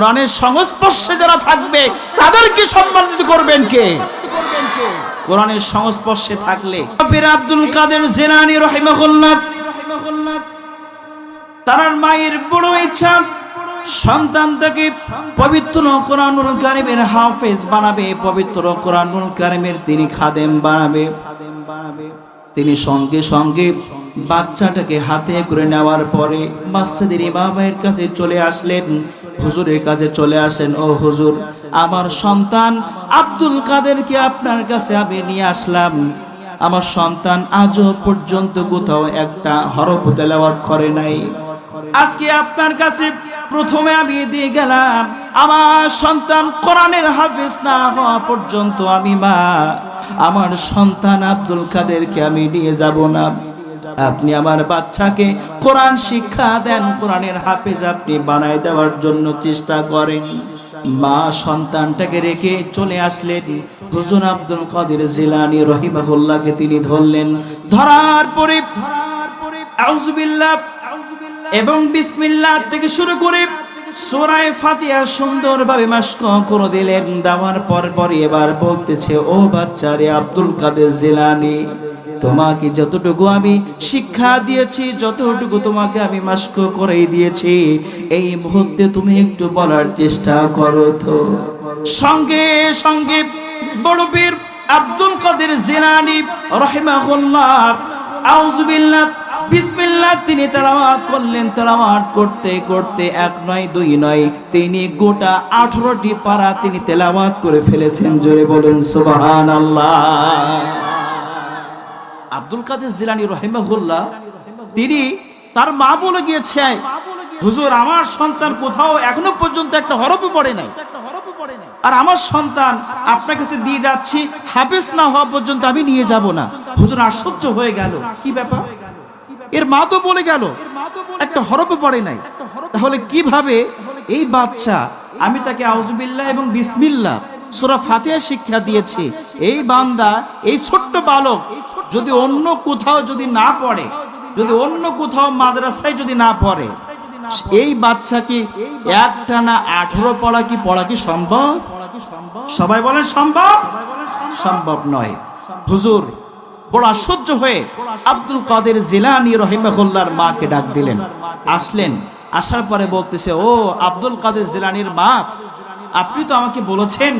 কোরআনের সংস্পর্শে যারা থাকবে, তাদেরকে সম্মানিত করবেন কে? কোরআনের সংস্পর্শে থাকলে। কবির আব্দুল কাদের জেনানি রহিমাহুল্লাহ তার মায়ের বড় ইচ্ছা সন্তান থেকে পবিত্র কোরআনুল কারিমের হাফেজ বানাবে, পবিত্র কোরআনুল কারিমের তিনি খাদেম বানাবে। তিনি সঙ্গে সঙ্গে বাচ্চাটাকে হাতে করে নেওয়ার পরে বাচ্চাদের ইমামের কাছে চলে আসলেন। হুজুরের কাছে চলে আসেন, ও হুজুর, আমার সন্তান আব্দুল কাদেরকে আপনার কাছে আমি নিয়ে আসলাম। আমার সন্তান আজও পর্যন্ত কোথাও একটা হরফ তেলাওয়াত করে নাই। আজকে আপনার কাছে প্রথমে আমি দিয়ে গেলাম, আমার সন্তান কোরআনের হাফিজ না হওয়া পর্যন্ত আমি মা, আমার সন্তান আব্দুল কাদেরকে আমি নিয়ে যাব না। আপনি আমার বাচ্চাকে কোরআন শিক্ষা দেন, কোরআনের হাফেজ আপনি বানাই দেওয়ার জন্য চেষ্টা করেন। মা সন্তানটাকে রেখে চলে আসলেন। হুজুর আব্দুল কাদের জিলানি রহিমাহুল্লাহকে তিনি ধরলেন। ধরার পরে এবং বিসমিল্লাহ থেকে শুরু করে সোরায় ফাতিয়া সুন্দরভাবে মাস্ক করে দিলেন। দেওয়ার পর পর এবার বলতেছে, ও বাচ্চারে আব্দুল কাদের জিলানি তোমাকে যতটুকু আমি শিক্ষা দিয়েছি, যতটুকু তোমাকে আমি মাস্ক করেই দিয়েছি, এই মুহূর্তে তুমি একটু বলার চেষ্টা করো তো। সঙ্গে সঙ্গে বড় বীর আব্দুল কাদের জিলানি রহিমাহুল্লাহ আউযুবিল্লাহ বিসমিল্লাহ, তিনি তেলাওয়াত করলেন। তেলাওয়াত করতে করতে এক নয়, দুই নয়, তিনি গোটা আঠারোটি পারা তিনি তেলাওয়াত করে ফেলেছেন। জোরে বলুন সুবাহান আব্দুল কাদের জিলানি রহিমাহুল্লাহ, তিনি তার মা বলে গিয়েছে, হুজুর, আমার সন্তান কোথাও এখনও পর্যন্ত একটা হরফে পড়ে নাই। আর আমার সন্তান আপনার কাছে দিয়ে যাচ্ছি, হাফেজ না হওয়া পর্যন্ত আমি নিয়ে যাব না। হুজুর, আশ্চর্য হয়ে গেল। কি ব্যাপার? এর মা তো বলে গেল, একটা হরফে পড়ে নাই। তাহলে কীভাবে এই বাচ্চা, আমি তাকে আউজবিল্লাহ এবং বিসমিল্লাহ, সুরা ফাতিহা শিক্ষা দিয়েছি, এই বান্দা, এই ছোট্ট বালক যদি অন্য কোথাও যদি না পড়ে, যদি অন্য কোথাও মাদ্রাসায় যদি না পড়ে, এই বাচ্চাকে একটা না আঠারো পড়া কি পড়া কি সম্ভব? সবাই বলেন সম্ভব? সম্ভব নয়। হুজুর, বড় আশ্চর্য হয়ে আব্দুল কাদের জিলানি রহিমাহুল্লার মাকে ডাক দিলেন। আসলেন, আসার পরে বলতেছে, ও আব্দুল কাদের জিলানির মা আপনি তো আমাকে বলেছেন,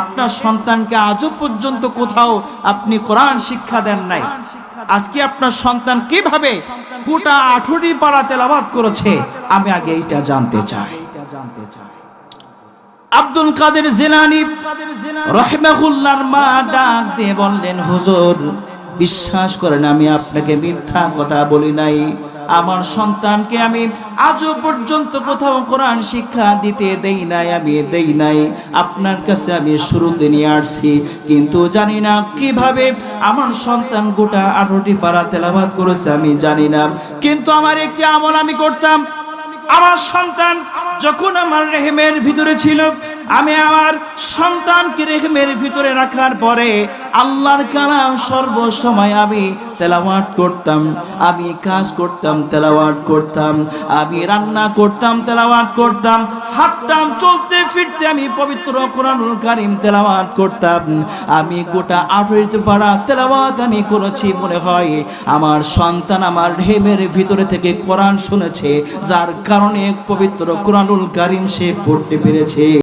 আপনার সন্তানকে আজও পর্যন্ত কোথাও আপনি কোরআন শিক্ষা দেন নাই। আজকে আপনার সন্তান কীভাবে গোটা আঠুরি পাড়া তেলাবাদ করেছে, আমি আগে এইটা জানতে চাই। আব্দুল কাদের জেলানি রহমাহুল্লার মা ডাক দিয়ে বললেন, হুজুর, বিশ্বাস করেন, আমি আপনাকে মিথ্যা কথা বলি নাই। আমার সন্তানকে আমি আজও পর্যন্ত কোথাও কোরআন শিক্ষা দিতে দেই নাই, আমি দেই নাই। আপনার কাছে আমি শুরুতে নিয়ে আসছি, কিন্তু জানি না কীভাবে আমার সন্তান গোটা আঠারোটি পাড়া তেলাবাদ করেছে, আমি জানি না। কিন্তু আমার একটি আমল আমি করতাম। আমার সন্তান যখন আমার রেহেমের ভিতরে ছিল আমি আমার সন্তানকে রেহেমের ভিতরে রাখার পরে আল্লাহর কালাম সর্বসময় আমি তেলাওয়াট করতাম, আমি কাজ করতাম তেলাওয়াট করতাম, আমি রান্না করতাম তেলাওয়াট করতাম, হাঁটতাম, চলতে ফিরতে আমি পবিত্র কোরআনুল কারিম তেলাওয়াত করতাম। আমি গোটা আঠেরোতে পারা তেলাওয়াত আমি করেছি, মনে হয় আমার সন্তান আমার ঢেমের ভিতরে থেকে কোরআন শুনেছে, যার কারণে পবিত্র কোরআনুল কারিম সে পড়তে পেরেছে।